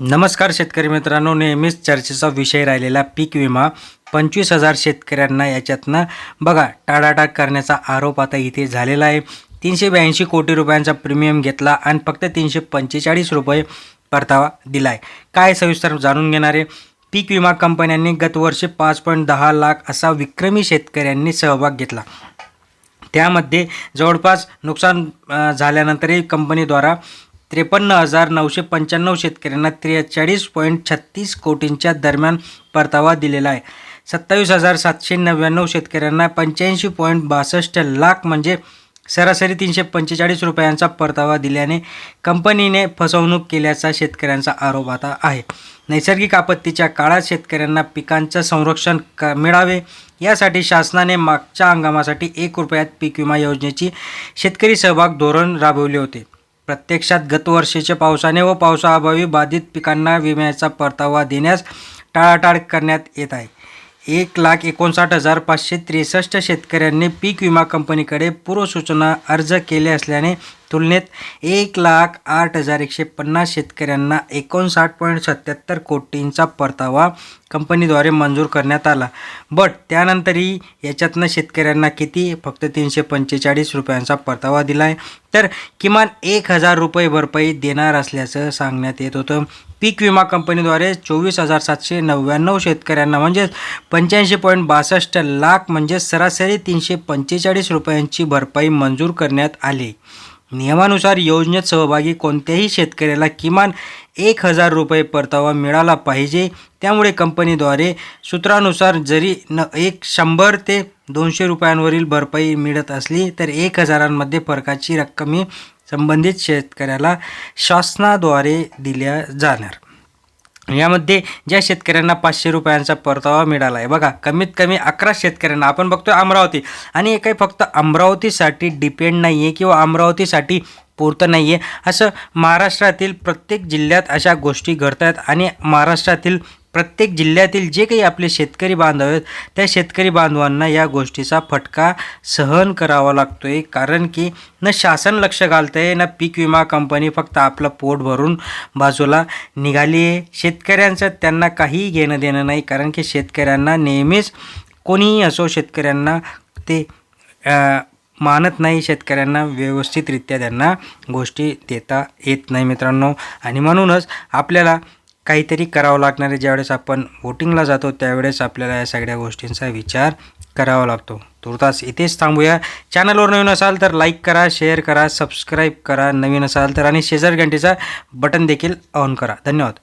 नमस्कार शेतकरी मित्रांनो नेहमीच चर्चेचा विषय राहिलेला पीक विमा. पंचवीस हजार शेतकऱ्यांना याच्यातनं बघा टाळाटाळ करण्याचा आरोप आता इथे झालेला आहे. तीनशे ब्याऐंशी कोटी रुपयांचा प्रीमियम घेतला आणि फक्त तीनशे पंचेचाळीस रुपये परतावा दिला आहे काय सविस्तर जाणून घेणार आहे? पीक विमा कंपन्यांनी गतवर्षी पाच पॉईंट दहा लाख असा विक्रमी शेतकऱ्यांनी सहभाग घेतला. त्यामध्ये जवळपास नुकसान झाल्यानंतरही कंपनीद्वारा त्रेपन्न हजार नऊशे पंच्याण्णव शेतकऱ्यांना त्रेचाळीस पॉईंट छत्तीस कोटींच्या दरम्यान परतावा दिलेला आहे. सत्तावीस हजार सातशे नव्याण्णव शेतकऱ्यांना पंच्याऐंशी पॉईंट बासष्ट लाख म्हणजे सरासरी तीनशे पंचेचाळीस रुपयांचा परतावा दिल्याने कंपनीने फसवणूक केल्याचा शेतकऱ्यांचा आरोप आता आहे. नैसर्गिक आपत्तीच्या काळात शेतकऱ्यांना पिकांचं संरक्षण क मिळावे यासाठी शासनाने मागच्या हंगामासाठी एक रुपयात पीक विमा योजनेची शेतकरी सहभाग धोरण राबवले होते. प्रत्यक्षात गतवर्षीच्या पावसाने व पावसाअभावी बाधित पिकांना विम्याचा परतावा देण्यास टाळाटाळ करण्यात येत आहे. एक लाख एकोणसाठ हजार पाचशे त्रेसष्ट शेतकऱ्यांनी पीक विमा कंपनीकडे पूर्वसूचना अर्ज केले असल्याने तुलनेत एक लाख आठ हजार एकशे पन्नास शेतकऱ्यांना एकोणसाठ पॉईंट सत्याहत्तर कोटींचा परतावा कंपनीद्वारे मंजूर करण्यात आला. बट त्यानंतरही याच्यातनं शेतकऱ्यांना किती? फक्त तीनशे पंचेचाळीस रुपयांचा परतावा दिला आहे तर किमान एक हजार रुपये भरपाई देणार असल्याचं सांगण्यात येत होतं. पीक विमा कंपनीद्वारे चोवीस हजार सातशे नव्याण्णव शेतकऱ्यांना म्हणजेच पंच्याऐंशी पॉईंट बासष्ट लाख म्हणजे सरासरी तीनशे पंचेचाळीस रुपयांची भरपाई मंजूर करण्यात आली. नियमानुसार योजनेत सहभागी कोणत्याही शेतकऱ्याला किमान एक हजार रुपये परतावा मिळाला पाहिजे. त्यामुळे कंपनीद्वारे सूत्रानुसार जरी न एक शंभर ते दोनशे रुपयांवरील भरपाई मिळत असली तर एक हजारांमध्ये फरकाची रक्कम ही संबंधित शेतकऱ्याला शासनाद्वारे दिल्या जाणार. यामध्ये ज्या शेतकऱ्यांना पाचशे रुपयांचा परतावा मिळाला आहे बघा कमीत कमी अकरा शेतकऱ्यांना. आपण बघतोय अमरावती. आणि हे काही फक्त अमरावतीसाठी डिपेंड नाही आहे किंवा अमरावतीसाठी पुरतं नाही आहे असं महाराष्ट्रातील प्रत्येक जिल्ह्यात अशा गोष्टी घडत आहेत आणि महाराष्ट्रातील प्रत्येक जिल्ह्यातील जे काही आपले शेतकरी बांधव आहेत त्या शेतकरी बांधवांना या गोष्टीचा फटका सहन करावा लागतो आहे कारण की न शासन लक्ष घालतं आहे ना पीक विमा कंपनी फक्त आपलं पोट भरून बाजूला निघाली आहे शेतकऱ्यांचं त्यांना काहीही घेणं देणं नाही कारण की शेतकऱ्यांना नेहमीच कोणीही असो शेतकऱ्यांना ते आ, मानत नाही. शेतकऱ्यांना व्यवस्थितरित्या त्यांना गोष्टी देता येत नाही मित्रांनो. आणि म्हणूनच आपल्याला काहीतरी करावं लागणार आहे ज्यावेळेस आपण वोटिंगला जातो त्यावेळेस आपल्याला या सगळ्या गोष्टींचा विचार करावा लागतो. तुर्तास इथेच थांबूया. चॅनलवर नवीन असाल तर लाईक करा शेअर करा सबस्क्राईब करा. नवीन असाल तर आणि शेजार घंटेचा बटन देखील ऑन करा. धन्यवाद.